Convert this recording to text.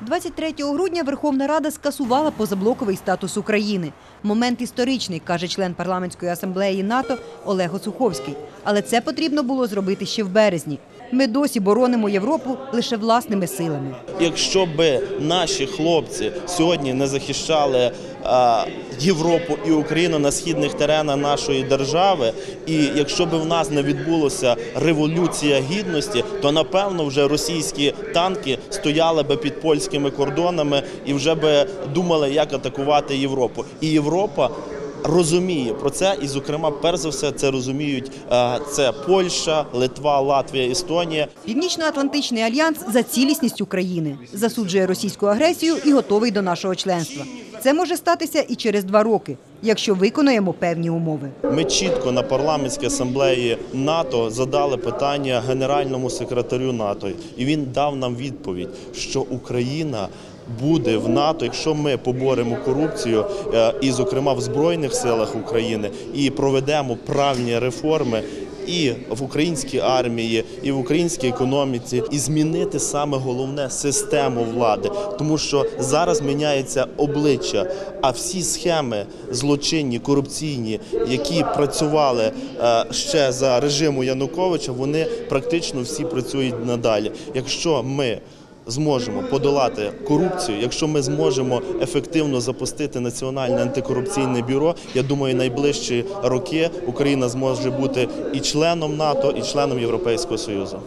23 грудня Верховна Рада скасувала позаблоковий статус України. Момент історичний, каже член парламентської асамблеї НАТО Олег Осуховський. Але це потрібно було зробити ще в березні. Ми досі боронимо Європу лише власними силами. Якщо б наші хлопці сьогодні не захищали Європу і Україну на східних теренах нашої держави, і якщо б в нас не відбулося революція гідності, то напевно вже російські танки стояли би під польськими кордонами і вже би думали, як атакувати Європу. І Європа. Розуміє про це, і, зокрема, перш за все, це розуміють е, це Польща, Литва, Латвія, Естонія. Північно-Атлантичний альянс за цілісність України засуджує російську агресію і готовий до нашого членства. Це може статися і через два роки, якщо виконуємо певні умови. Ми чітко на парламентській асамблеї НАТО задали питання генеральному секретарю НАТО, і він дав нам відповідь, що Україна. Буде в НАТО, якщо ми поборемо корупцію, е, і, зокрема, в збройних силах України, і проведемо правильні реформи і в українській армії, і в українській економіці, і змінити саме головне систему влади, тому що зараз міняється обличчя. А всі схеми злочинні, корупційні, які працювали е, ще за режиму Януковича, вони практично всі працюють надалі. Якщо ми зможемо подолати корупцію, якщо ми зможемо ефективно запустити національне антикорупційне бюро, я думаю, найближчі роки Україна зможе бути і членом НАТО, і членом Європейського Союзу.